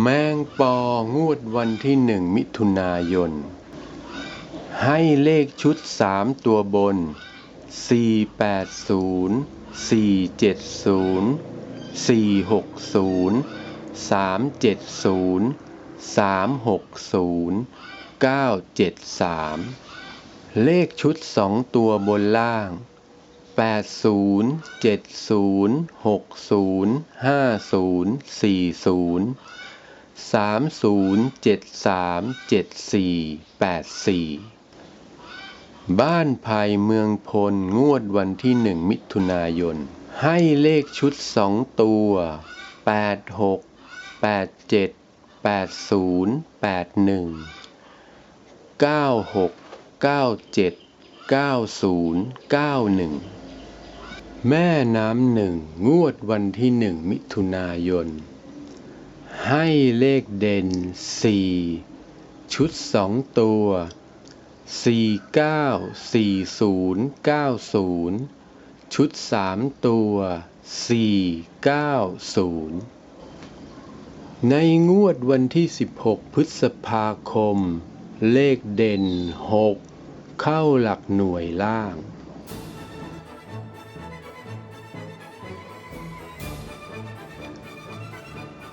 แมงปองวดวันที่หนึ่งมิถุนายน ให้เลขชุดสามตัวบน 480 470 460 370 360 973 เลขชุดสองตัวบนล่าง 80 70 60 50 40 สามศูนย์เจ็ดสามเจ็ดสี่แปดสี่บ้านภายเมืองพลงวดวันที่หนึ่งมิถุนายน ให้เลขชุดสองตัวแปดหกแปดเจ็ดแปดศูนย์แปดหนึ่งเก้าหกเก้าเจ็ดเก้าศูนย์เก้าหนึ่งแม่น้ำหนึ่งงวดวันที่หนึ่งมิถุนายน ให้เลขเด่น 4 ชุด 2 ตัว 49 40 90 ชุด 3 ตัว 490 ในงวดวันที่ 16 พฤษภาคม เลขเด่น 6 เข้าหลักหน่วยล่าง